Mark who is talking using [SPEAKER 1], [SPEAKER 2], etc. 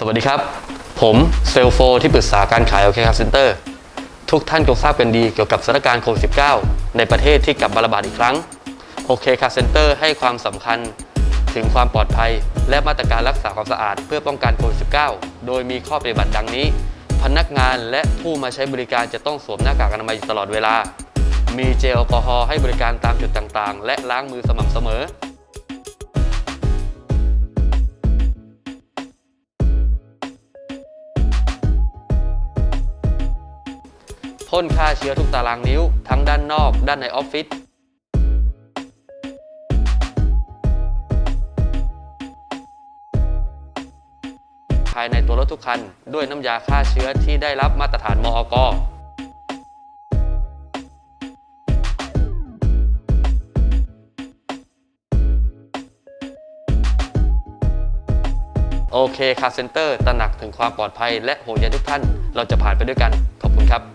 [SPEAKER 1] สวัสดีครับ ผมเซลโฟที่ปรึกษาการขายโอเคครับเซ็นเตอร์ทุกท่านคงทราบกันดีเกี่ยวกับสถานการณ์โควิด -19 ในประเทศที่กลับมาระบาดอีกครั้งโอเคคาเซ็นเตอร์ให้ความสำคัญถึงความปลอดภัย และมาตรการรักษาความสะอาดเพื่อป้องกันโควิด -19 โดยมีข้อปฏิบัติดังนี้ พนักงานและผู้มาใช้บริการจะต้องสวมหน้ากากอนามัยตลอดเวลา มีเจลแอลกอฮอล์ให้บริการตามจุดต่างๆ และล้างมือสม่ำเสมอ พ่นฆ่าเชื้อทุกตารางนิ้ว ทั้งด้านนอก ด้านในออฟฟิศภายในตัวรถทุกคัน ด้วยน้ำยาฆ่าเชื้อที่ได้รับมาตรฐานมอกโอเคคาเซ็นเตอร์ตระหนักถึงความปลอดภัยและห่วงใยทุกท่าน เราจะผ่านไปด้วยกัน ขอบคุณครับ